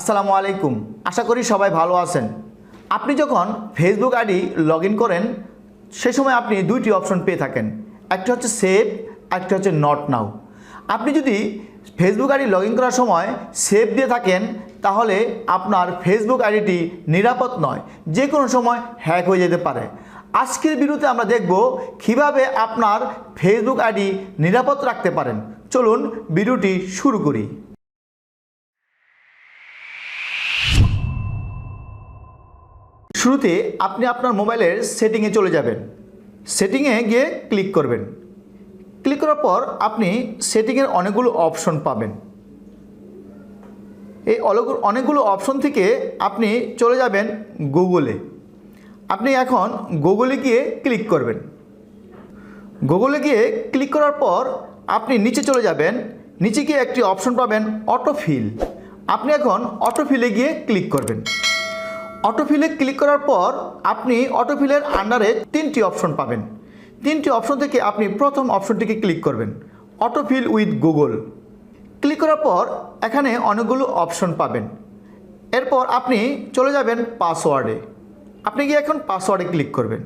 আসসালামু আলাইকুম। আশা করি সবাই ভালো আছেন। আপনি যখন ফেসবুক আইডি লগ করেন, সে সময় আপনি দুইটি অপশন পেয়ে থাকেন। একটা হচ্ছে সেভ একটা হচ্ছে নট নাও। আপনি যদি ফেসবুক আইডি লগ করার সময় সেভ দিয়ে থাকেন, তাহলে আপনার ফেসবুক আইডিটি নিরাপদ নয়। যে কোনো সময় হ্যাক হয়ে যেতে পারে। আজকের ভিডিওতে আমরা দেখব কীভাবে আপনার ফেসবুক আইডি নিরাপদ রাখতে পারেন। চলুন ভিডিওটি শুরু করি। শুরুতে আপনি আপনার মোবাইলের সেটিংয়ে চলে যাবেন। সেটিংয়ে গিয়ে ক্লিক করবেন। ক্লিক করার পর আপনি সেটিংয়ের অনেকগুলো অপশন পাবেন। এই অনেকগুলো অপশন থেকে আপনি চলে যাবেন গুগলে। আপনি এখন গুগলে গিয়ে ক্লিক করবেন। গুগলে গিয়ে ক্লিক করার পর আপনি নিচে চলে যাবেন। নিচে গিয়ে একটি অপশন পাবেন অটোফিল। আপনি এখন অটোফিলে গিয়ে ক্লিক করবেন। অটোফিলে ক্লিক করার পর আপনি অটোফিলের আন্ডারে তিনটি অপশন পাবেন। তিনটি অপশন থেকে আপনি প্রথম অপশনটিকে ক্লিক করবেন অটোফিল উইথ গুগল ক্লিক করার পর এখানে অনেকগুলো অপশন পাবেন। এরপর আপনি চলে যাবেন পাসওয়ার্ডে আপনি গিয়ে এখন পাসওয়ার্ডে ক্লিক করবেন।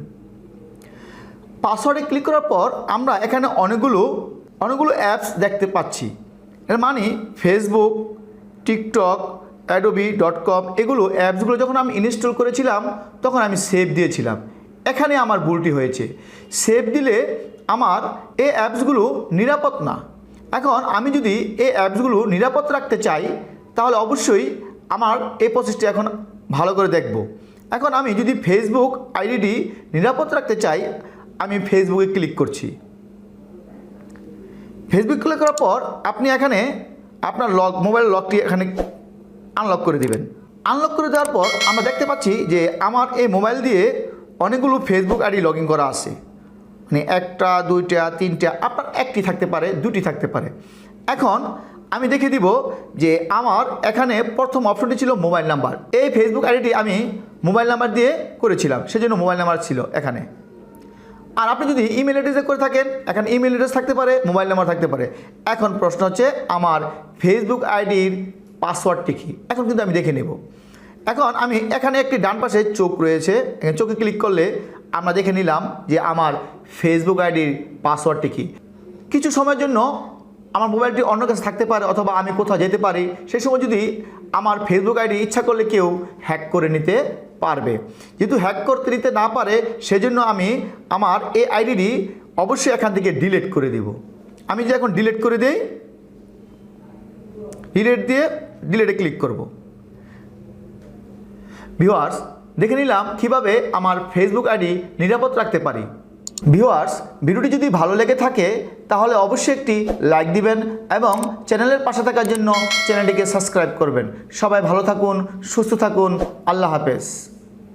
পাসওয়ার্ডে ক্লিক করার পর আমরা এখানে অনেকগুলো অনেকগুলো অ্যাপস দেখতে পাচ্ছি। এর মানে Facebook TikTok Adobe dot com এগুলো অ্যাপসগুলো যখন আমি ইনস্টল করেছিলাম, তখন আমি সেভ দিয়েছিলাম। এখানে আমার ভুলটি হয়েছে। সেভ দিলে আমার এই অ্যাপসগুলো নিরাপদ না। এখন আমি যদি এই অ্যাপসগুলো নিরাপদ রাখতে চাই, তাহলে অবশ্যই আমার এই প্রসেসটি এখন ভালো করে দেখব। এখন আমি যদি ফেসবুক আইডিটি নিরাপদ রাখতে চাই, আমি ফেসবুকে ক্লিক করছি। ফেসবুক ক্লিক করার পর আপনি এখানে আপনার লক মোবাইল লকটি এখানে আনলক করে দিবেন। আনলক করে দেওয়ার পর আমরা দেখতে পাচ্ছি যে আমার এই মোবাইল দিয়ে অনেকগুলো ফেসবুক আইডি লগ করা আছে। মানে একটা, দুইটা, তিনটা, আপনার একটি থাকতে পারে, দুটি থাকতে পারে। এখন আমি দেখে দিব যে আমার এখানে প্রথম অপশনটি ছিল মোবাইল নাম্বার এই ফেসবুক আইডিটি আমি মোবাইল নাম্বার দিয়ে করেছিলাম, সেজন্য মোবাইল নাম্বার ছিল এখানে। আর আপনি যদি ইমেল অ্যাড্রেসে করে থাকেন, এখানে ইমেল অ্যাড্রেস থাকতে পারে মোবাইল নাম্বার থাকতে পারে। এখন প্রশ্ন হচ্ছে, আমার ফেসবুক আইডির পাসওয়ার্ডটি কী এখন কিন্তু আমি দেখে নেব। এখন আমি এখানে একটি ডান পাশে চোখ রয়েছে। চোখে ক্লিক করলে আমরা দেখে নিলাম যে আমার ফেসবুক আইডির পাসওয়ার্ডটি কী কিছু সময়ের জন্য আমার মোবাইলটি অন্য কাছে থাকতে পারে অথবা আমি কোথাও যেতে পারি। সেই সময় যদি আমার ফেসবুক আইডি ইচ্ছা করলে কেউ হ্যাক করে নিতে পারবে। যেহেতু হ্যাক করতে নিতে না পারে, সেজন্য আমি আমার এই আইডিটি অবশ্যই এখান থেকে ডিলিট করে দিব। আমি যে এখন ডিলিট করে দেই ডিলিট দিয়ে ডিলেটে ক্লিক করব। ভিওয়ার্স দেখে নিলাম কীভাবে আমার ফেসবুক আইডি নিরাপদ রাখতে পারি। ভিওয়ার্স ভিডিওটি যদি ভালো লেগে থাকে, তাহলে অবশ্যই একটি লাইক দিবেন এবং চ্যানেলের পাশে থাকার জন্য চ্যানেলটিকে সাবস্ক্রাইব করবেন। সবাই ভালো থাকুন, সুস্থ থাকুন, আল্লাহ হাফেজ।